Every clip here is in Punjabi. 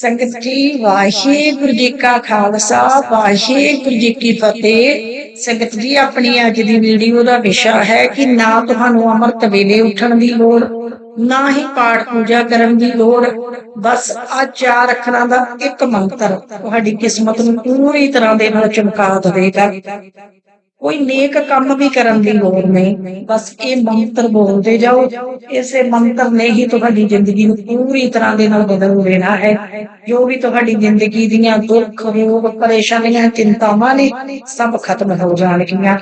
ਸੰਗਤ ਜੀ, ਵਾਹਿਗੁਰੂ ਜੀ ਕਾ ਖਾਲਸਾ, ਵਾਹਿਗੁਰੂ ਜੀ ਕੀ ਫਤਿਹ। ਸੰਗਤ ਜੀ, ਆਪਣੀ ਅੱਜ ਦੀ ਵੀਡੀਓ ਦਾ ਵਿਸ਼ਾ ਹੈ ਕਿ ਨਾ ਤੁਹਾਨੂੰ ਅੰਮ੍ਰਿਤ ਵੇਲੇ ਉੱਠਣ ਦੀ ਲੋੜ, ਨਾ ਹੀ ਪਾਠ ਪੂਜਾ ਕਰਨ ਦੀ ਲੋੜ। ਬਸ ਆ ਚਾਰ ਅੱਖਰਾਂ ਦਾ ਇੱਕ ਮੰਤਰ, ਤੁਹਾਡੀ ਕਿਸਮਤ ਨੂੰ ਪੂਰੀ ਤਰ੍ਹਾਂ ਦੇ ਨਾਲ ਚਮਕਾ ਦੇਵੇਗਾ। ਕੋਈ ਨੇਕ ਕੰਮ ਵੀ ਕਰਨ ਦੀ ਲੋੜ ਨਹੀਂ। ਬਸ ਇਹ ਮੰਤਰ ਬੋਲਦੇ ਜਾਓ। ਇਸੇ ਮੰਤਰ ਨੇ ਹੀ ਤੁਹਾਡੀ ਜ਼ਿੰਦਗੀ ਨੂੰ ਪੂਰੀ ਤਰ੍ਹਾਂ ਦੇ ਨਾਲ ਬਦਲ ਦੇਣਾ ਹੈ। ਜੋ ਵੀ ਤੁਹਾਡੀ ਜ਼ਿੰਦਗੀ ਦੀਆਂ ਦੁੱਖ, ਰੋਗ, ਪਰੇਸ਼ਾਨੀਆਂ, ਚਿੰਤਾਵਾਂ ਨੇ, ਸਭ ਖਤਮ ਹੋ ਜਾਣਗੀਆਂ।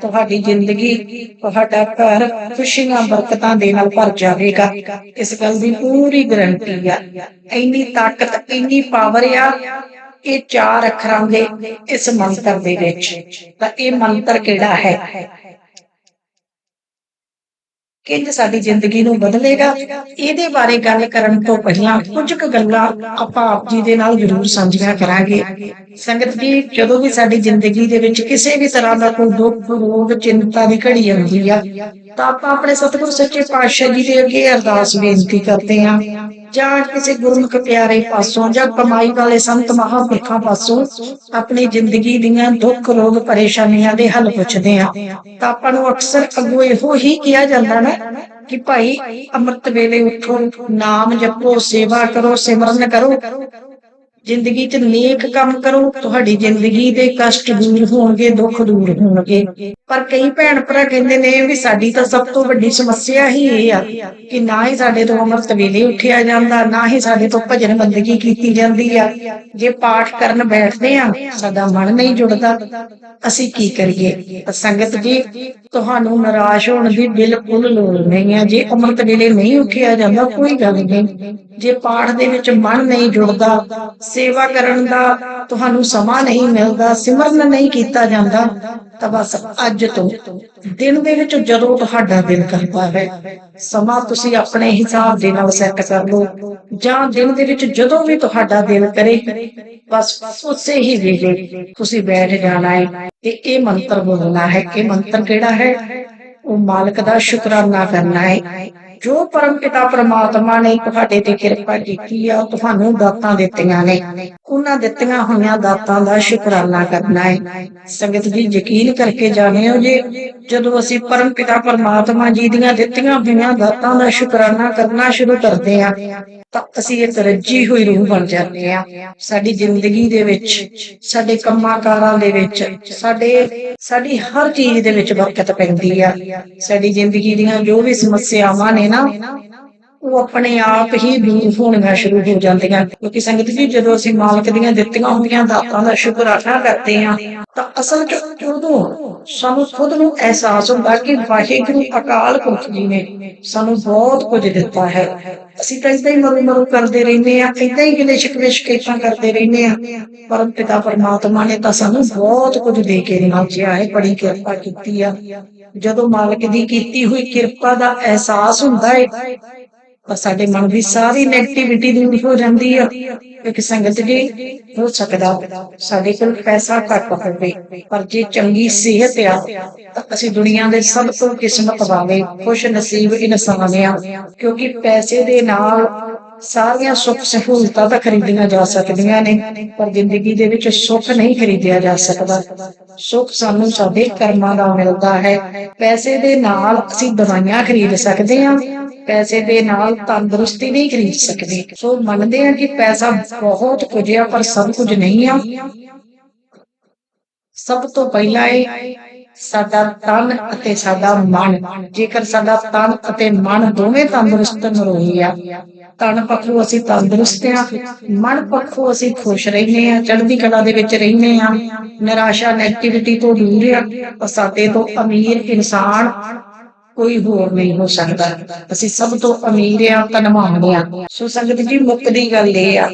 ਤੁਹਾਡੀ ਜ਼ਿੰਦਗੀ ਤੁਹਾਡਾ ਘਰ ਖੁਸ਼ੀਆਂ, ਬਰਕਤਾਂ ਦੇ ਨਾਲ ਭਰ ਜਾਵੇਗਾ। ਇਸ ਗੱਲ ਦੀ ਪੂਰੀ ਗਰੰਟੀ ਆ। ਇੰਨੀ ਤਾਕਤ, ਇੰਨੀ ਪਾਵਰ ਆ ਇਹ ਚਾਰ ਅੱਖਰਾਂ ਦੇ ਇਸ ਮੰਤਰ ਦੇ ਵਿੱਚ। ਤਾਂ ਇਹ ਮੰਤਰ ਕਿਹੜਾ ਹੈ? ਕਿੰਜ ਸਾਡੀ ਜ਼ਿੰਦਗੀ ਨੂੰ ਬਦਲੇਗਾ? ਇਹਦੇ ਬਾਰੇ ਗੱਲ ਕਰਨ ਤੋਂ ਪਹਿਲਾਂ ਕੁਝ ਕੁ ਗੱਲਾਂ ਆਪਾਂ ਆਪ ਜੀ ਦੇ ਨਾਲ ਜ਼ਰੂਰ ਸਾਂਝੀਆਂ ਕਰਾਂਗੇ। ਸੰਗਤ ਜੀ, ਜਦੋਂ ਵੀ ਸਾਡੀ ਜ਼ਿੰਦਗੀ ਦੇ ਵਿੱਚ ਕਿਸੇ ਵੀ ਤਰ੍ਹਾਂ ਦਾ ਕੋਈ ਦੁੱਖ, ਰੋਗ, ਚਿੰਤਾ ਦੀ ਘੜੀ ਆਉਂਦੀ ਆ, ਤਾਂ ਆਪਾਂ ਆਪਣੇ ਸਤਿਗੁਰ ਸੱਚੇ ਪਾਤਸ਼ਾਹ ਜੀ ਦੇ ਅੱਗੇ ਅਰਦਾਸ ਬੇਨਤੀ ਕਰਦੇ ਹਾਂ। ਜਾਂ ਕਿਸੇ ਗੁਰਮੁਖ ਪਿਆਰੇ ਪਾਸੋਂ ਜਾਂ ਕਮਾਈ ਵਾਲੇ ਸੰਤ ਮਹਾਂਪੁਰਖਾਂ ਪਾਸੋਂ ਆਪਣੀ ਜ਼ਿੰਦਗੀ ਦੀਆਂ ਦੁੱਖ, ਰੋਗ, ਪਰੇਸ਼ਾਨੀਆਂ ਦੇ ਹੱਲ ਪੁੱਛਦੇ ਆ ਤਾਂ ਆਪਾਂ ਨੂੰ ਅਕਸਰ ਅੱਗੋਂ ਇਹੋ ਹੀ ਕਿਹਾ ਜਾਂਦਾ ਨਾ ਕਿ ਭਾਈ, ਅੰਮ੍ਰਿਤ ਵੇਲੇ ਉਠੋ, ਨਾਮ ਜਪੋ, ਸੇਵਾ ਕਰੋ, ਸਿਮਰਨ ਕਰੋ। ਜ਼ਿੰਦਗੀ 'ਚ ਨੇਕ ਕੰਮ ਕਰੋ, ਤੁਹਾਡੀ ਜ਼ਿੰਦਗੀ ਦੇ ਕਸ਼ਟ ਦੂਰ ਹੋਣਗੇ, ਦੁੱਖ ਦੂਰ ਹੋਣਗੇ। ਪਰ ਕਈ ਭੈਣ ਭਰਾ ਕਹਿੰਦੇ ਨੇ ਵੀ ਸਾਡੀ ਤਾਂ ਸਭ ਤੋਂ ਵੱਡੀ ਸਮੱਸਿਆ ਹੀ ਇਹ ਆ ਕਿ ਨਾ ਹੀ ਸਾਡੇ ਤੋਂ ਅੰਮ੍ਰਿਤ ਵੇਲੇ ਉੱਠਿਆ ਜਾਂਦਾ, ਨਾ ਹੀ ਸਾਡੇ ਤੋਂ ਭਜਨ ਬੰਦਗੀ ਕੀਤੀ ਜਾਂਦੀ ਆ। ਜੇ ਪਾਠ ਕਰਨ ਬੈਠਦੇ ਆ, ਸਾਡਾ ਮਨ ਨਹੀਂ ਜੁੜਦਾ। ਅਸੀਂ ਕੀ ਕਰੀਏ? ਸੰਗਤ ਜੀ, ਤੁਹਾਨੂੰ ਨਿਰਾਸ਼ ਹੋਣ ਦੀ ਬਿਲਕੁਲ ਲੋੜ ਨਹੀਂ ਹੈ ਜੇ ਅੰਮ੍ਰਿਤ ਵੇਲੇ ਨਹੀਂ ਉੱਠਿਆ ਜਾਂਦਾ, ਕੋਈ ਗੱਲ ਨਹੀਂ। ਜੇ ਪਾਠ ਦੇ ਵਿੱਚ ਮਨ ਨਹੀਂ ਜੁੜਦਾ ਸੇਵਾ ਕਰਨ ਦਾ ਤੁਹਾਨੂੰ ਸਮਾਂ ਨਹੀਂ ਮਿਲਦਾ, ਸਿਮਰਨ ਨਹੀਂ ਕੀਤਾ ਜਾਂਦਾ, ਤਾਂ ਬਸ ਅੱਜ ਤੋਂ ਦਿਨ ਦੇ ਵਿੱਚ ਜਦੋਂ ਤੁਹਾਡਾ ਦਿਲ ਕਰਦਾ ਹੈ, ਸਮਾਂ ਤੁਸੀਂ ਆਪਣੇ ਹਿਸਾਬ ਦੇ ਨਾਲ ਸੈੱਟ ਕਰ ਲਓ। ਜਾਂ ਦਿਨ ਦੇ ਵਿੱਚ ਜਦੋਂ ਵੀ ਤੁਹਾਡਾ ਦਿਲ ਕਰੇ, ਬਸ ਉਸੇ ਹੀ ਵੇਲੇ ਤੁਸੀਂ ਬੈਠ ਜਾਣਾ ਹੈ ਤੇ ਇਹ ਮੰਤਰ ਬੋਲਣਾ ਹੈ। ਇਹ ਮੰਤਰ ਕਿਹੜਾ ਹੈ? ਉਹ ਮਾਲਕ ਦਾ ਸ਼ੁਕਰਾਨਾ ਕਰਨਾ ਹੈ। ਜੋ ਪਰਮ ਪਿਤਾ ਪ੍ਰਮਾਤਮਾ ਨੇ ਤੁਹਾਡੇ ਤੇ ਕਿਰਪਾ ਕੀਤੀ ਆ ਤੁਹਾਨੂੰ ਦਾਤਾਂ ਦਿੱਤੀਆਂ ਨੇ। ਉਹਨਾਂ ਦਿੱਤੀਆਂ ਹੋਈਆਂ ਦਾਤਾਂ ਦਾ ਸ਼ੁਕਰਾਨਾ ਕਰਨਾ ਹੈ ਸੰਗਤ ਜੀ, ਯਕੀਨ ਕਰਕੇ ਜਾਣਿਓ ਜੇ ਜਦੋਂ ਅਸੀਂ ਪਰਮ ਪਿਤਾ ਪ੍ਰਮਾਤਮਾ ਜੀ ਦੀਆਂ ਦਿੱਤੀਆਂ ਹੋਈਆਂ ਦਾਤਾਂ ਦਾ ਸ਼ੁਕਰਾਨਾ ਕਰਨਾ ਸ਼ੁਰੂ ਕਰਦੇ ਆ, ਤਾਂ ਅਸੀਂ ਇੱਕ ਰੱਜੀ ਹੋਈ ਰੂਹ ਬਣ ਜਾਂਦੇ ਆ। ਸਾਡੀ ਜ਼ਿੰਦਗੀ ਦੇ ਵਿੱਚ, ਸਾਡੇ ਕੰਮਾਂ ਕਾਰਾਂ ਦੇ ਵਿੱਚ, ਸਾਡੇ, ਸਾਡੀ ਹਰ ਚੀਜ਼ ਦੇ ਵਿੱਚ ਬਰਕਤ ਪੈਂਦੀ ਆ। ਸਾਡੀ ਜ਼ਿੰਦਗੀ ਦੀਆਂ ਜੋ ਵੀ ਸਮੱਸਿਆਵਾਂ ਨੇ ਨਾ ਉਹ ਆਪਣੇ ਆਪ ਹੀ ਦੂਰ ਹੋਣੀਆਂ ਸ਼ੁਰੂ ਹੋ ਜਾਂਦੀਆਂ ਕਿਉਂਕਿ ਸੰਗਤ ਜੀ, ਜਦੋਂ ਅਸੀਂ ਮਾਲਕ ਦੀਆਂ ਦਿੱਤੀਆਂ ਹੋਈਆਂ ਦਾਤਾਂ ਦਾ ਸ਼ੁਕਰਾਨਾ ਕਰਦੇ ਹਾਂ, ਤਾਂ ਅਸਲ ਚ ਉਦੋਂ ਸਾਨੂੰ ਖੁਦ ਨੂੰ ਅਹਿਸਾਸ ਹੁੰਦਾ ਕਿ ਵਾਹਿਗੁਰੂ ਅਕਾਲ ਪੁਰਖ ਜੀ ਨੇ ਸਾਨੂੰ ਬਹੁਤ ਕੁਝ ਦਿੱਤਾ ਹੈ। ਅਸੀਂ ਤਾਂ ਇਦਾਂ ਹੀ ਮਰੂ ਮਰੂ ਕਰਦੇ ਰਹਿੰਦੇ ਆ ਇਦਾਂ ਹੀ ਗਿਲੇ ਸ਼ਿਕਵੇ ਸ਼ਿਕਾਇਤਾਂ ਕਰਦੇ ਰਹਿੰਦੇ ਆ ਪਰ ਪਿਤਾ ਪਰਮਾਤਮਾ ਨੇ ਤਾਂ ਸਾਨੂੰ ਬਹੁਤ ਕੁਝ ਦੇ ਕੇ ਨਿਵਾਜਿਆ ਹੈ, ਬੜੀ ਕਿਰਪਾ ਕੀਤੀ ਆ। ਜਦੋਂ ਮਾਲਕ ਦੀ ਕੀਤੀ ਹੋਈ ਕਿਰਪਾ ਦਾ ਅਹਿਸਾਸ ਹੁੰਦਾ ਹੈ ਤਾਂ ਸਾਡੇ ਮਨ ਦੀ ਸਾਰੀ 네ਗੇਟਿਵਿਟੀ ਦੂਰ ਹੋ ਜਾਂਦੀ ਆ। ਕਿਉਂਕਿ ਸੰਗਤ ਜੀ ਹੋ ਸਕਦਾ, ਸਾਡੇ ਕੋਲ ਪੈਸਾ ਘੱਟ ਹੋਵੇ, ਪਰ ਜੇ ਚੰਗੀ ਸਿਹਤ ਆ, ਤਾਂ ਅਸੀਂ ਦੁਨੀਆ ਦੇ ਸਭ ਤੋਂ ਕਿਸਮਤ ਵਾਲੇ ਖੁਸ਼ ਨਸੀਬ ਇਨਸਾਨ ਆ। ਕਿਉਂਕਿ ਪੈਸੇ ਦੇ ਨਾਲ ਸਾਰੀਆਂ ਸੁੱਖ ਸਹੂਲਤਾਂ ਤਾਂ ਖਰੀਦੀਆਂ ਜਾ ਸਕਦੀਆਂ ਨੇ, ਪਰ ਜ਼ਿੰਦਗੀ ਦੇ ਵਿੱਚ ਸੁੱਖ ਨਹੀਂ ਖਰੀਦਿਆ ਜਾ ਸਕਦਾ। ਸੁੱਖ ਸਾਨੂੰ ਸਾਡੇ ਕਰਮਾਂ ਦਾ ਮਿਲਦਾ ਹੈ। ਪੈਸੇ ਦੇ ਨਾਲ ਅਸੀਂ ਦਵਾਈਆਂ ਖਰੀਦ ਸਕਦੇ ਹਾਂ ਪੈਸੇ ਦੇ ਨਾਲ ਤੰਦਰੁਸਤੀ ਨਹੀਂ ਖਰੀਦ ਸਕਦੇ। ਸੋ ਮੰਨਦੇ ਹਾਂ ਕਿ ਪੈਸਾ ਬਹੁਤ ਕੁਝ ਆ, ਪਰ ਸਭ ਕੁਝ ਨਹੀਂ ਆ। ਸਭ ਤੋਂ ਪਹਿਲਾਂ ਇਹ ਸਾਡਾ ਤਨ ਅਤੇ ਸਾਡਾ ਮਨ। ਜੇਕਰ ਸਾਡਾ ਤਨ ਅਤੇ ਮਨ ਦੋਵੇਂ ਤੰਦਰੁਸਤ ਨਰੋਹੀ ਆ, ਤਨ ਪੱਖੋਂ ਅਸੀਂ ਤੰਦਰੁਸਤ ਆ, ਮਨ ਪੱਖੋਂ ਅਸੀਂ ਖੁਸ਼ ਰਹਿੰਦੇ ਆ, ਚੜ੍ਹਦੀ ਕਲਾ ਦੇ ਵਿੱਚ ਰਹਿੰਦੇ ਆ। ਨਿਰਾਸ਼ਾ ਨੈਗੇਟਿਵਿਟੀ ਤੋਂ ਦੂਰ ਆ ਸਾਡੇ ਤੋਂ ਅਮੀਰ ਇਨਸਾਨ ਕੋਈ ਹੋਰ ਨਹੀਂ ਹੋ ਸਕਦਾ। ਅਸੀਂ ਸਭ ਤੋਂ ਅਮੀਰ ਆ ਧਨਵਾਨ ਆ ਸੋ ਸੰਗਤ ਜੀ ਮੁੱਕਦੀ ਗੱਲ ਇਹ ਆ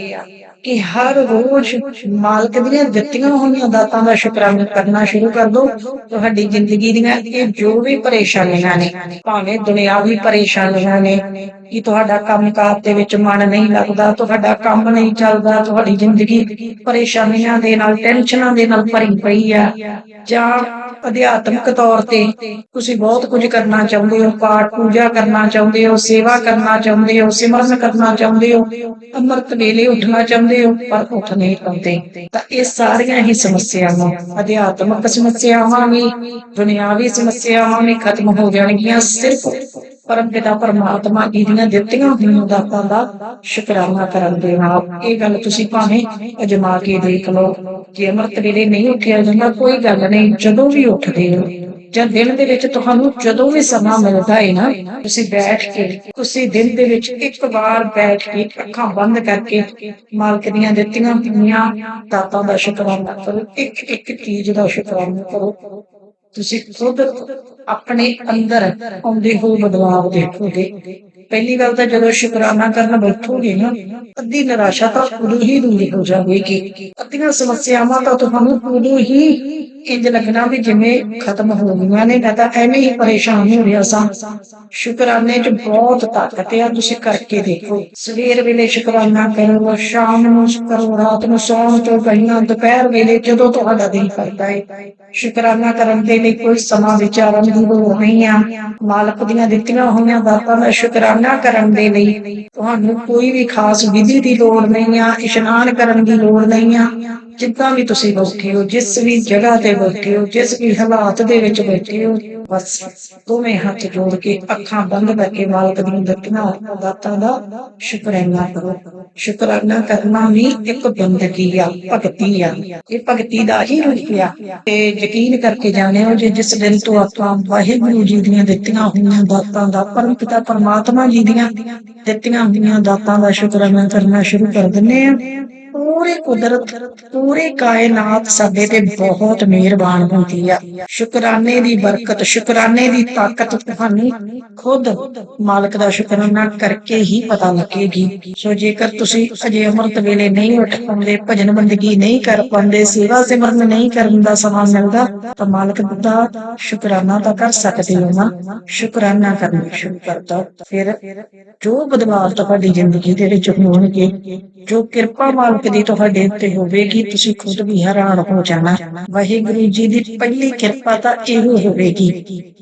ਕਿ ਹਰ ਰੋਜ਼ ਮਾਲਕ ਦੀਆਂ ਦਿੱਤੀਆਂ ਹੋਈਆਂ ਦਾਤਾਂ ਦਾ ਸ਼ੁਕਰਾਨਾ ਕਰਨਾ ਸ਼ੁਰੂ ਕਰ ਦਿਓ। ਤੁਹਾਡੀ ਜ਼ਿੰਦਗੀ ਦੀਆਂ ਇਹ ਜੋ ਵੀ ਪਰੇਸ਼ਾਨੀਆਂ ਨੇ, ਭਾਵੇਂ ਦੁਨਿਆਵੀ ਪਰੇਸ਼ਾਨੀਆਂ ਨੇ ਕਿ ਤੁਹਾਡਾ ਕੰਮਕਾਰ ਦੇ ਵਿੱਚ ਮਨ ਨਹੀਂ ਲੱਗਦਾ, ਤੁਹਾਡਾ ਕੰਮ ਨਹੀਂ ਚੱਲਦਾ, ਤੁਹਾਡੀ ਜ਼ਿੰਦਗੀ ਪਰੇਸ਼ਾਨੀਆਂ ਦੇ ਨਾਲ, ਟੈਨਸ਼ਨਾਂ ਦੇ ਨਾਲ ਭਰੀ ਪਈ ਆ। ਜਾਂ ਅਧਿਆਤਮਿਕ ਤੌਰ ਤੇ ਤੁਸੀਂ ਬਹੁਤ ਕੁਝ ਕਰਨਾ ਚਾਹੁੰਦੇ ਹੋ, ਪਾਠ ਪੂਜਾ ਕਰਨਾ ਚਾਹੁੰਦੇ ਹੋ, ਸੇਵਾ ਕਰਨਾ ਚਾਹੁੰਦੇ ਹੋ, ਸਿਮਰਨ ਕਰਨਾ ਚਾਹੁੰਦੇ ਹੋ, ਅੰਮ੍ਰਿਤ ਵੇਲੇ ਉੱਠਣਾ ਚਾਹੁੰਦੇ ਹੋ, ਪਰ ਉੱਠ ਨਹੀਂ ਪਾਉਂਦੇ। ਤਾਂ ਇਹ ਸਾਰੀਆਂ ਹੀ ਸਮੱਸਿਆਵਾਂ, ਅਧਿਆਤਮਿਕ ਸਮੱਸਿਆਵਾਂ ਵੀ, ਦੁਨਿਆਵੀ ਸਮੱਸਿਆਵਾਂ ਵੀ ਖਤਮ ਹੋ ਜਾਣਗੀਆਂ, ਸਿਰਫ ਪਰਮ ਪਿਤਾ ਪਰਮਾਤਮਾ ਜੀ ਦਿੱਤੀਆਂ ਹੋਈਆਂ ਦਾਤਾਂ ਦਾ ਸ਼ੁਕਰਾਨਾ ਕਰਨ ਦੇ ਨਾਲ। ਇਹ ਗੱਲ ਤੁਸੀਂ ਭਾਵੇਂ ਅਜਮਾ ਕੇ ਦੇਖ ਲਓ। ਜੇ ਅੰਮ੍ਰਿਤ ਵੇਲੇ ਨਹੀਂ ਉੱਠਿਆ ਜਾਂਦਾ, ਕੋਈ ਗੱਲ ਨਹੀਂ, ਜਦੋਂ ਵੀ ਉੱਠਦੇ ਹੋ, ਜਾਂ ਦਿਨ ਦੇ ਵਿੱਚ ਤੁਹਾਨੂੰ ਜਦੋਂ ਵੀ ਸਮਾਂ ਮਿਲਦਾ ਹੈ ਨਾ, ਤੁਸੀਂ ਬੈਠ ਕੇ, ਤੁਸੀਂ ਦਿਨ ਦੇ ਵਿੱਚ ਇੱਕ ਵਾਰ ਬੈਠ ਕੇ ਅੱਖਾਂ ਬੰਦ ਕਰਕੇ ਮਾਲਕ ਦੀਆਂ ਦਿੱਤੀਆਂ ਹੋਈਆਂ ਦਾਤਾਂ ਦਾ ਸ਼ੁਕਰਾਨਾ ਕਰੋ। ਇੱਕ ਇੱਕ ਚੀਜ਼ ਦਾ ਸ਼ੁਕਰਾਨਾ ਕਰੋ। ਤੁਸੀਂ ਖੁਦ ਆਪਣੇ ਅੰਦਰ ਆਉਂਦੇ ਹੋ ਬਦਲਾਵ ਦੇਖੋਗੇ। ਪਹਿਲੀ ਗੱਲ ਤਾਂ ਜਦੋਂ ਸ਼ੁਕਰਾਨਾ ਕਰਨ ਬੈਠੋਗੇ ਨਾ, ਅੱਧੀ ਨਿਰਾਸ਼ਾ ਤਾਂ ਉਦੋਂ ਹੀ ਦੂਰ ਹੋ ਜਾਵੇਗੀ। ਅੱਧੀਆਂ ਸਮੱਸਿਆਵਾਂ ਤਾਂ ਤੁਹਾਨੂੰ ਉਦੋਂ ਹੀ ਇੰਜ ਲੱਗਣਾ ਵੀ ਜਿਵੇਂ ਖਤਮ ਹੋ ਗਈਆਂ ਨੇ, ਮੈਂ ਤਾਂ ਐਵੇਂ ਹੀ ਪਰੇਸ਼ਾਨ ਹੋ ਰਿਹਾ ਸਾਂ। ਸ਼ੁਕਰਾਨੇ 'ਚ ਬਹੁਤ ਤਾਕਤ ਆ, ਤੁਸੀਂ ਕਰਕੇ ਦੇਖੋ। ਸਵੇਰ ਵੇਲੇ ਸ਼ੁਕਰਾਨਾ ਕਰੋ, ਸ਼ਾਮ ਨੂੰ ਕਰੋ, ਰਾਤ ਨੂੰ ਸੌਣ ਤੋਂ ਪਹਿਲਾਂ ਦੁਪਹਿਰ ਵੇਲੇ ਜਦੋਂ ਤੁਹਾਡਾ ਦਿਲ ਕਰਦਾ ਹੈ ਸ਼ੁਕਰਾਨਾ ਕਰਨ ਦੇ ਲਈ ਕੋਈ ਸਮਾਂ ਵਿਚਾਰਨ ਦੀ ਲੋੜ ਨਹੀਂ ਆ। ਮਾਲਕ ਦੀਆਂ ਦਿੱਤੀਆਂ ਹੋਈਆਂ ਦਾਤਾਂ ਦਾ ਸ਼ੁਕਰਾਨਾ ਕਰਨ ਦੇ ਲਈ ਤੁਹਾਨੂੰ ਕੋਈ ਵੀ ਖਾਸ ਵਿਧੀ ਦੀ ਲੋੜ ਨਹੀਂ ਆ, ਇਸ਼ਨਾਨ ਕਰਨ ਦੀ ਲੋੜ ਨਹੀਂ ਆ। ਜਿੱਦਾਂ ਵੀ ਤੁਸੀਂ ਬੈਠੇ ਹੋ, ਜਿਸ ਵੀ ਜਗ੍ਹਾ ਤੇ ਬੈਠੇ ਹੋ, ਜਿਸ ਵੀ ਹਾਲਾਤ ਦੇ ਵਿੱਚ ਬੈਠੇ ਹੋ, ਬਸ ਦੋਵੇਂ ਹੱਥ ਜੋੜ ਕੇ ਅੱਖਾਂ ਬੰਦ ਕਰਕੇ ਮਾਲਕ ਦੀਆਂ ਦਿੱਤੀਆਂ ਦਾਤਾਂ ਦਾ ਸ਼ੁਕਰਾਨਾ ਕਰੋ। ਸ਼ੁਕਰਾਨਾ ਕਰਨਾ ਵੀ ਇੱਕ ਬੰਦਗੀ ਆ, ਭਗਤੀ ਆ। ਇਹ ਭਗਤੀ ਦਾ ਹੀ ਰੂਪ ਆ। ਤੇ ਯਕੀਨ ਕਰਕੇ ਜਾਣਿਓ ਜੇ ਜਿਸ ਦਿਨ ਤੋਂ ਆਪਾਂ ਵਾਹਿਗੁਰੂ ਜੀ ਦੀਆਂ ਦਿੱਤੀਆਂ ਹੋਈਆਂ ਦਾਤਾਂ ਦਾ ਪਰਮ ਪਿਤਾ ਪਰਮਾਤਮਾ ਜੀ ਦੀਆਂ ਦਿੱਤੀਆਂ ਹੋਈਆਂ ਦਾਤਾਂ ਦਾ ਸ਼ੁਕਰਾਨਾ ਕਰਨਾ ਸ਼ੁਰੂ ਕਰ ਦਿੰਨੇ ਆ ਪੂਰੇ ਕੁਦਰਤ, ਪੂਰੇ ਕਾਇਨਾਤ ਸਾਡੇ ਤੇ ਬਹੁਤ ਮਿਹਰਬਾਨ ਹੁੰਦੀ ਆ। ਸ਼ੁਕਰਾਨੇ ਦੀ ਬਰਕਤ, ਸ਼ੁਕਰਾਨੇ ਦੀ ਤਾਕਤ ਤੁਹਾਨੂੰ ਖੁਦ ਮਾਲਕ ਦਾ ਸ਼ੁਕਰਾਨਾ ਕਰਕੇ ਹੀ ਪਤਾ ਲੱਗੇਗੀ। ਸੋ ਜੇਕਰ ਤੁਸੀਂ ਅਜੇ ਅੰਮ੍ਰਿਤ ਵੇਲੇ ਨਹੀਂ ਉੱਠ ਪਾਉਂਦੇ, ਭਜਨ ਬੰਦਗੀ ਨਹੀਂ ਕਰ ਪਾਉਂਦੇ, ਸੇਵਾ ਸਿਮਰਨ ਨਹੀਂ ਕਰਨ ਦਾ ਸਮਾਂ ਮਿਲਦਾ, ਤਾਂ ਮਾਲਕ ਦਾ ਸ਼ੁਕਰਾਨਾ ਤਾਂ ਕਰ ਸਕਦੇ ਹੋ ਨਾ। ਸ਼ੁਕਰਾਨਾ ਕਰਨਾ ਸ਼ੁਰੂ ਕਰ ਦਿਓ ਫਿਰ ਜੋ ਬਦਲਾਅ ਤੁਹਾਡੀ ਜ਼ਿੰਦਗੀ ਦੇ ਵਿੱਚ ਹੋਣਗੇ, ਜੋ ਕਿਰਪਾ ਮਾਲਕ ਦੀ ਤੁਹਾਡੇ ਉੱਤੇ ਹੋਵੇਗੀ, ਤੁਸੀਂ ਖੁਦ ਵੀ ਹੈਰਾਨ ਹੋ ਜਾਣਾ। ਵਾਹਿਗੁਰੂ ਜੀ ਦੀ ਪਹਿਲੀ ਕਿਰਪਾ ਤਾਂ ਇਹੋ ਹੋਵੇਗੀ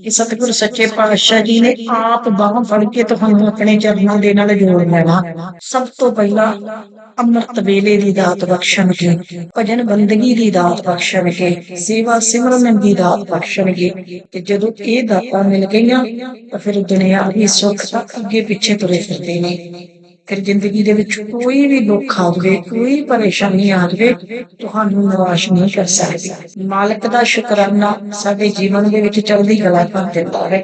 ਕਿ ਸਤਿਗੁਰ ਸੱਚੇ ਪਾਤਸ਼ਾਹ ਜੀ ਨੇ ਆਪ ਬਾਹਾਂ ਫੜ ਕੇ ਤੁਹਾਨੂੰ ਆਪਣੇ ਚਰਨਾਂ ਦੇ ਨਾਲ ਜੋੜ ਲੈਣਾ। ਸਭ ਤੋਂ ਪਹਿਲਾਂ ਅੰਮ੍ਰਿਤ ਵੇਲੇ ਦੀ ਦਾਤ ਬਖਸ਼ਣਗੇ ਭਜਨ ਬੰਦਗੀ ਦੀ ਦਾਤ ਬਖਸ਼ਣਗੇ ਸੇਵਾ ਸਿਮਰਨ ਦੀ ਦਾਤ ਬਖਸ਼ਣਗੇ ਤੇ ਜਦੋਂ ਇਹ ਦਾਤਾਂ ਮਿਲ ਗਈਆਂ, ਤਾਂ ਫਿਰ ਦੁਨਿਆਵੀ ਸੁੱਖ ਤਾਂ ਅੱਗੇ ਪਿੱਛੇ ਤੁਰੇ ਫਿਰਦੇ ਨੇ। ਫਿਰ ਜ਼ਿੰਦਗੀ ਦੇ ਵਿੱਚ ਕੋਈ ਵੀ ਦੁੱਖ ਆ ਕੋਈ ਪਰੇਸ਼ਾਨੀ ਆ ਤੁਹਾਨੂੰ ਨਿਰਾਸ਼ ਨਹੀਂ ਕਰ ਸਕਦੀ। ਮਾਲਕ ਦਾ ਸ਼ੁਕਰਾਨਾ ਸਾਡੇ ਜੀਵਨ ਦੇ ਵਿੱਚ ਚੜ੍ਹਦੀ ਕਲਾ ਕਰ ਦਿੰਦਾ ਹੈ।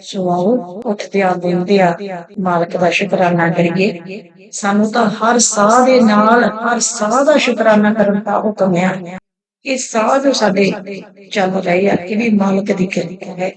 ਸੋ ਆਓ ਉੱਠਦੇ ਆ ਦਿੰਦੇ ਆ ਮਾਲਕ ਦਾ ਸ਼ੁਕਰਾਨਾ ਕਰੀਏ। ਸਾਨੂੰ ਤਾਂ ਹਰ ਸਾਹ ਦੇ ਨਾਲ, ਹਰ ਸਾਹ ਦਾ ਸ਼ੁਕਰਾਨਾ ਕਰਨ ਦਾ ਹੁਕਮ ਹੈ ਇਹ ਸਾਹ ਜੋ ਸਾਡੇ ਚੱਲ ਰਹੇ ਆ, ਇਹ ਵੀ ਮਾਲਕ ਦੀ ਕਿਰਪਾ ਹੈ।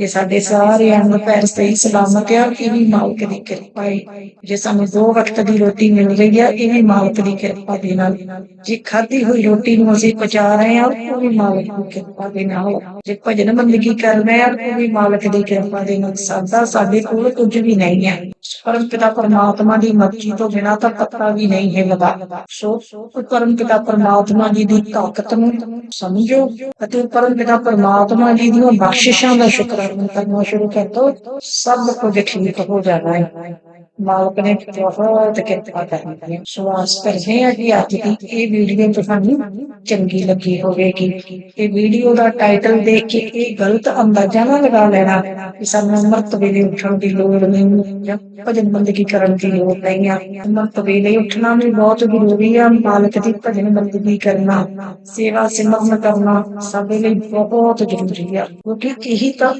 ਇਹ ਸਾਡੇ ਸਾਰੇ ਅੰਗ ਪੈਰ ਸਹੀ ਸਲਾਮਤ ਆ ਇਹ ਵੀ ਮਾਲਕ ਦੀ ਕਿਰਪਾ ਹੈ ਜੇ ਸਾਨੂੰ ਦੋ ਵਕਤ ਦੀ ਰੋਟੀ ਮਿਲ ਰਹੀ ਆ, ਇਹ ਵੀ ਮਾਲਕ ਦੀ ਕਿਰਪਾ ਦੇ ਨਾਲ। ਜੇ ਖਾਧੀ ਹੋਈ ਰੋਟੀ ਨੂੰ ਅਸੀਂ ਪਚਾ ਰਹੇ ਹਾਂ ਉਹ ਵੀ ਮਾਲਕ ਦੀ ਕਿਰਪਾ ਦੇ ਨਾਲ। ਜੇ ਭਜਨ ਬੰਦਗੀ ਕਰ ਰਹੇ ਆ, ਉਹ ਵੀ ਮਾਲਕ ਦੀ ਕਿਰਪਾ ਦੇ ਨਾਲ। ਸਾਡਾ, ਸਾਡੇ ਕੋਲ ਕੁਝ ਵੀ ਨਹੀਂ ਹੈ ਪਰਮ ਪਿਤਾ ਪਰਮਾਤਮਾ ਦੀ ਮਰਜ਼ੀ ਤੋਂ ਬਿਨਾਂ ਤਾਂ ਪਤਾ ਵੀ ਨਹੀਂ ਹੈ ਲਗਾ ਸੋ ਪਰਮ ਪਿਤਾ ਪਰਮਾਤਮਾ ਜੀ ਦੀ ਤਾਕਤ ਨੂੰ ਸਮਝੋ ਅਤੇ ਪਰਮ ਪਿਤਾ ਪਰਮਾਤਮਾ ਜੀ ਦੀਆਂ ਬਖਸ਼ਿਸ਼ਾਂ ਦਾ ਸ਼ੁਕਰ ਸ਼ੁਕਰਾਨਾ ਕਰਨਾ ਸ਼ੁਰੂ ਕਰ ਦੋ ਸਭ ਕੁਝ ਠੀਕ ਹੋ ਜਾਣਾ ਹੈ। ਮਾਲਕ ਨੇ ਬਹੁਤ ਕਿਰਪਾ ਕਰਨੀ ਹੈ। ਸੋ ਆਸ ਕਰਦੇ ਹਾਂ ਕਿ ਅੱਜ ਦੀ। ਇਹ ਵੀਡੀਓ ਤੁਹਾਨੂੰ ਚੰਗੀ ਲੱਗੀ ਹੋਵੇਗੀ। ਇਹ ਵੀਡੀਓ ਦਾ ਟਾਈਟਲ ਦੇਖ ਕੇ ਇਹ ਗਲਤ ਅੰਦਾਜ਼ਾ ਨਾ ਲਗਾ ਲੈਣਾ ਕਿ ਸਾਨੂੰ ਅੰਮ੍ਰਿਤ ਵੇਲੇ ਉੱਠਣ ਦੀ ਲੋੜ ਨਹੀਂ ਜਾਂ ਭਜਨ ਬੰਦਗੀ ਕਰਨ ਦੀ ਲੋੜ ਨਹੀਂ ਆ ਅੰਮ੍ਰਿਤ ਵੇਲੇ ਉੱਠਣਾ ਵੀ ਬਹੁਤ ਜ਼ਰੂਰੀ ਆ ਮਾਲਕ ਦੀ ਭਜਨ ਬੰਦਗੀ ਕਰਨਾ, ਸੇਵਾ ਸਿਮਰਨ ਕਰਨਾ ਸਾਡੇ ਲਈ ਬਹੁਤ ਜ਼ਰੂਰੀ ਆ ਕਿਉਂਕਿ ਇਹੀ ਤਾਂ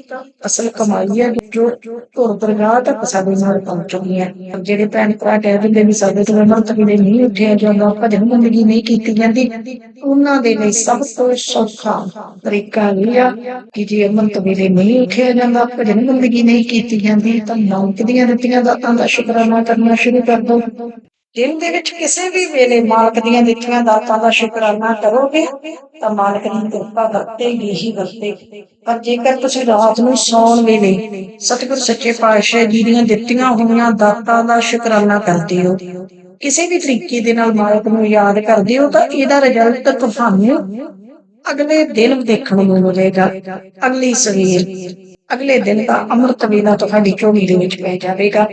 ਅਸਲ ਕਮਾਈ ਹੈ ਜੋ ਧੁਰ ਦਰਗਾਹ ਤੱਕ ਸਾਡੇ ਨਾਲ ਪਹੁੰਚਣੀ ਹੈ। ਜਿਹੜੇ ਭੈਣ ਭਰਾ ਕਹਿ ਦਿੰਦੇ ਵੀ ਸਾਡੇ ਤੋਂ ਅੰਮ੍ਰਿਤ ਵੇਲੇ ਨਹੀਂ ਉੱਠਿਆ ਜਾਂਦਾ ਭਜਨ ਬੰਦਗੀ ਨਹੀਂ ਕੀਤੀ ਜਾਂਦੀ, ਉਹਨਾਂ ਦੇ ਲਈ ਸਭ ਤੋਂ ਸੌਖਾ ਤਰੀਕਾ ਇਹ ਆ ਕਿ ਜੇ ਅੰਮ੍ਰਿਤ ਵੇਲੇ ਨਹੀਂ ਉੱਠਿਆ ਜਾਂਦਾ ਭਜਨ ਬੰਦਗੀ ਨਹੀਂ ਕੀਤੀ ਜਾਂਦੀ, ਤਾਂ ਨਾਨਕ ਦੀਆਂ ਦਿੱਤੀਆਂ ਦਾਤਾਂ ਦਾ ਸ਼ੁਕਰਾਨਾ ਕਰਨਾ ਸ਼ੁਰੂ ਕਰ ਦੋ ਦਿਨ ਦੇ ਵਿੱਚ ਕਿਸੇ ਵੀ ਵੇਲੇ ਮਾਲਕ ਦੀਆਂ ਦਿੱਤੀਆਂ ਦਾਤਾਂ ਦਾ ਸ਼ੁਕਰਾਨਾ ਕਰੋਗੇ, ਤਾਂ ਮਾਲਕ ਦੀ ਕਿਰਪਾ ਵਰਤੇਗੀ ਹੀ ਵਰਤੇਗੀ। ਪਰ ਜੇਕਰ ਤੁਸੀਂ ਰਾਤ ਨੂੰ ਸੌਣ ਵੇਲੇ ਸਤਿਗੁਰ ਸੱਚੇ ਪਾਤਸ਼ਾਹ ਜੀ ਦੀਆਂ ਦਿੱਤੀਆਂ ਹੋਈਆਂ ਦਾਤਾਂ ਦਾ ਸ਼ੁਕਰਾਨਾ ਕਰਦੇ ਹੋ, ਕਿਸੇ ਵੀ ਤਰੀਕੇ ਦੇ ਨਾਲ ਮਾਲਕ ਨੂੰ ਯਾਦ ਕਰਦੇ ਹੋ, ਤਾਂ ਇਹਦਾ ਰਿਜ਼ਲਟ ਤੁਹਾਨੂੰ ਅਗਲੇ ਦਿਨ ਦੇਖਣ ਨੂੰ ਮਿਲੇਗਾ। ਅਗਲੀ ਸਵੇਰ ਅਗਲੇ ਦਿਨ ਦਾ ਅੰਮ੍ਰਿਤ ਵੇਲਾ ਤੁਹਾਡੀ ਝੋਲੀ ਦੇ ਵਿੱਚ ਪੈ ਜਾਵੇਗਾ।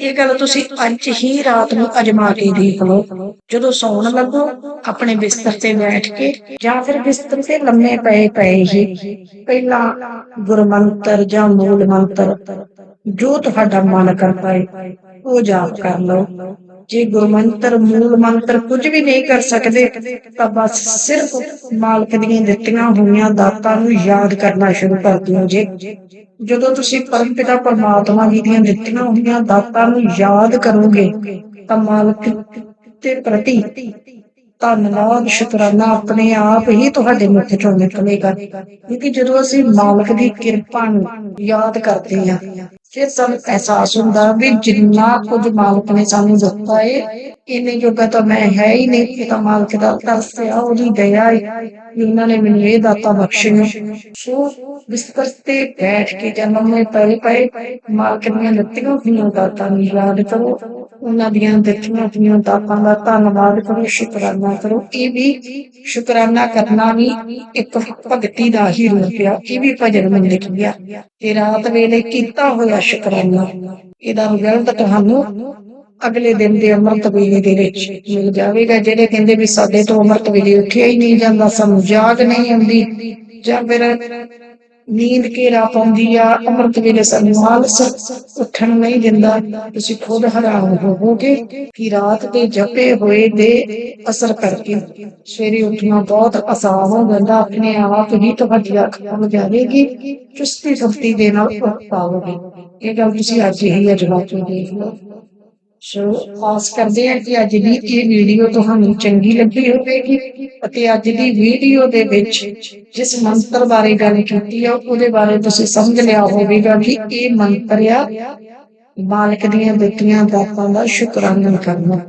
ਇਹ ਗੱਲ ਤੁਸੀਂ ਅੱਜ ਹੀ ਰਾਤ ਨੂੰ ਅਜਮਾ ਕੇ ਦੇਖ ਲਓ। ਜਦੋਂ ਸੌਣ ਲੱਗੋ, ਆਪਣੇ ਬਿਸਤਰ ਤੇ ਬੈਠ ਕੇ ਜਾਂ ਫਿਰ ਬਿਸਤਰ ਤੇ ਲੰਮੇ ਪਏ ਪਏ ਹੀ, ਪਹਿਲਾਂ ਗੁਰਮੰਤਰ ਜਾਂ ਮੂਲ ਮੰਤਰ ਜੋ ਤੁਹਾਡਾ ਮਨ ਕਰਦਾ ਹੈ ਉਹ ਜਾਪ ਕਰ ਲਓ। ਜੇ ਗੁਰਮੰਤਰ ਮੂਲ ਮੰਤਰ ਕੁਝ ਵੀ ਨਹੀਂ ਕਰ ਸਕਦੇ, ਤਾਂ ਬਸ ਸਿਰਫ ਮਾਲਕ ਦੀਆਂ ਦਿੱਤੀਆਂ ਹੋਈਆਂ ਦਾਤਾਂ ਨੂੰ ਯਾਦ ਕਰਨਾ ਸ਼ੁਰੂ ਕਰ ਦਿਓ ਜੇ। ਜਦੋਂ ਤੁਸੀਂ ਪਰਮਪਿਤਾ ਪਰਮਾਤਮਾ ਜੀ ਦੀਆਂ ਦਿੱਤੀਆਂ ਹੋਈਆਂ ਦਾਤਾਂ ਨੂੰ ਯਾਦ ਕਰੋਗੇ, ਤਾਂ ਮਾਲਕ ਦੇ ਪ੍ਰਤੀ ਧੰਨਵਾਦ, ਸ਼ੁਕਰਾਨਾ ਆਪਣੇ ਆਪ ਹੀ ਤੁਹਾਡੇ ਮੁਖ ਚੋਂ ਨਿਕਲੇਗਾ। ਕਿਉਂਕਿ ਜਦੋਂ ਅਸੀਂ ਮਾਲਕ ਦੀ ਕਿਰਪਾ ਨੂੰ ਯਾਦ ਕਰਦੇ ਹਾਂ ਫਿਰ ਸਾਨੂੰ ਅਹਿਸਾਸ ਹੁੰਦਾ ਵੀ ਜਿੰਨਾ ਕੁਝ ਮਾਲਕ ਨੇ ਸਾਨੂੰ ਦਿੱਤਾ ਹੈ ਇੰਨੇ ਜੋਗਾ ਤਾਂ ਮੈਂ ਹੈ ਹੀ ਨਹੀਂ, ਇਹ ਤਾਂ ਮਾਲਕ ਦਾ ਤਰਸ ਆ ਉਹਦੀ ਦਇਆ ਹੈ ਵੀ ਨੇ ਮੈਨੂੰ ਇਹ ਦਾਤਾ ਬਖਸ਼ੀਆਂ ਸੋ ਬਿਸਤਰ ਤੇ ਬੈਠ ਕੇ ਜਨਮ ਮੇ ਪਏ ਪਏ, ਮਾਲਕ ਦੀਆਂ ਦਿੱਤੀਆਂ ਹੋਈਆਂ ਦਾਤਾਂ ਨੂੰ ਯਾਦ ਕਰੋ, ਉਹਨਾਂ ਦੀਆਂ ਦਿੱਤੀਆਂ ਹੋਈਆਂ ਦਾਤਾਂ ਦਾ ਧੰਨਵਾਦ ਕਰੋ, ਸ਼ੁਕਰਾਨਾ ਕਰੋ। ਇਹ ਵੀ ਸ਼ੁਕਰਾਨਾ ਕਰਨਾ ਵੀ ਇੱਕ ਭਗਤੀ ਦਾ ਹੀ ਰੂਪ ਆ, ਇਹ ਵੀ ਭਜਨ ਮੰਨ ਲਿਖਿਆ ਤੇ ਰਾਤ ਵੇਲੇ ਕੀਤਾ ਹੋਇਆ ਸ਼ੁਕਰਾਨਾ, ਇਹਦਾ ਰਿਜ਼ਲਟ ਤੁਹਾਨੂੰ ਅਗਲੇ ਦਿਨ ਦੇ ਅੰਮ੍ਰਿਤ ਵੇਲੇ ਦੇ ਵਿੱਚ ਮਿਲ ਜਾਵੇਗਾ, ਜਿਹੜੇ ਕਹਿੰਦੇ ਵੀ ਸਾਡੇ ਤੋਂ ਅੰਮ੍ਰਿਤ ਵੇਲੇ ਉੱਠਿਆ ਹੀ ਨਹੀਂ ਜਾਂਦਾ, ਸਾਨੂੰ ਜਾਗ ਨਹੀਂ ਆਉਂਦੀ। ਜਾਂ ਫਿਰ ਨੀਂਦ ਘੇਰਾ ਪਾਉਂਦੀ ਆ ਅੰਮ੍ਰਿਤ ਵੇਲੇ ਸਾਨੂੰ ਆਲਸ ਉੱਠਣ ਨਹੀਂ ਦਿੰਦਾ। ਤੁਸੀਂ ਖੁਦ ਹੈਰਾਨ ਹੋਵੋਗੇ ਕਿ ਰਾਤ ਦੇ ਜਪੇ ਹੋਏ ਦੇ ਅਸਰ ਕਰਕੇ ਸਵੇਰੇ ਉੱਠਣਾ ਬਹੁਤ ਆਸਾਨ ਹੋ ਜਾਂਦਾ। ਆਪਣੇ ਆਪ ਹੀ ਤੁਹਾਡੀ ਅੱਖ ਖੁੱਲ ਜਾਵੇਗੀ ਚੁਸਤੀ ਫੁਰਤੀ ਦੇ ਨਾਲ ਉੱਠ ਪਾਓਗੇ। ਇਹ ਗੱਲ ਤੁਸੀਂ ਅੱਜ ਹੀ ਅਜਮਾ ਕੇ ਦੇਖ ਲਓ। ਸੋ ਆਸ ਕਰਦੇ ਹਾਂ ਕਿ ਅੱਜ ਦੀ ਇਹ ਵੀਡੀਓ ਤੁਹਾਨੂੰ ਚੰਗੀ ਲੱਗੀ ਹੋਵੇਗੀ ਅਤੇ ਅੱਜ ਦੀ ਵੀਡੀਓ ਦੇ ਵਿੱਚ ਜਿਸ ਮੰਤਰ ਬਾਰੇ ਗੱਲ ਕੀਤੀ ਆ, ਉਹਦੇ ਬਾਰੇ ਤੁਸੀਂ ਸਮਝ ਲਿਆ ਹੋਵੇਗਾ ਕਿ ਇਹ ਮੰਤਰ ਆ, ਮਾਲਕ ਦੀਆਂ ਦਿੱਤੀਆਂ ਦਾਤਾਂ ਦਾ ਸ਼ੁਕਰਾਨਾ ਕਰਨਾ।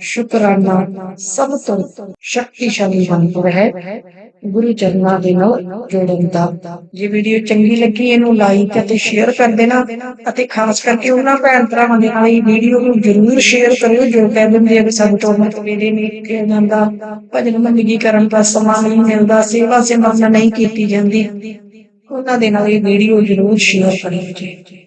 ਸ਼ੁਕਰਾਨਾ ਸਭ ਤੋਂ ਸ਼ਕਤੀਸ਼ਾਲੀ ਮੰਤਰ ਹੈ। ਗੁਰੂ ਚਰਨਾਂ ਦੇ ਨਾਲ ਜੋੜਨ ਦਾ। ਜੇ ਵੀਡੀਓ ਚੰਗੀ ਲੱਗੀ, ਇਹਨੂੰ ਲਾਈਕ ਅਤੇ ਸ਼ੇਅਰ ਕਰ ਦੇਣਾ ਅਤੇ ਖਾਸ ਕਰਕੇ ਉਹਨਾਂ ਭੈਣ ਭਰਾਵਾਂ ਦੇ ਨਾਲ ਇਹ ਵੀਡੀਓ ਨੂੰ ਜ਼ਰੂਰ ਸ਼ੇਅਰ ਕਰਿਓ, ਜੋ ਕਹਿ ਦਿੰਦੇ ਕਿ ਸਾਡੇ ਤੋਂ ਅਮਰਤ ਵੇਲੇ ਨਹੀਂ ਕਿ ਜਾਂਦਾ ਭਜਨ ਮੰਦਗੀ ਕਰਨ ਦਾ ਸਮਾਂ ਨਹੀਂ ਮਿਲਦਾ ਸੇਵਾ ਸਿਮਰਨ ਨਹੀਂ ਕੀਤੀ ਜਾਂਦੀ। ਉਹਨਾਂ ਦੇ ਨਾਲ ਇਹ ਵੀਡੀਓ ਜ਼ਰੂਰ ਸ਼ੇਅਰ ਕਰਿਓ ਜੀ।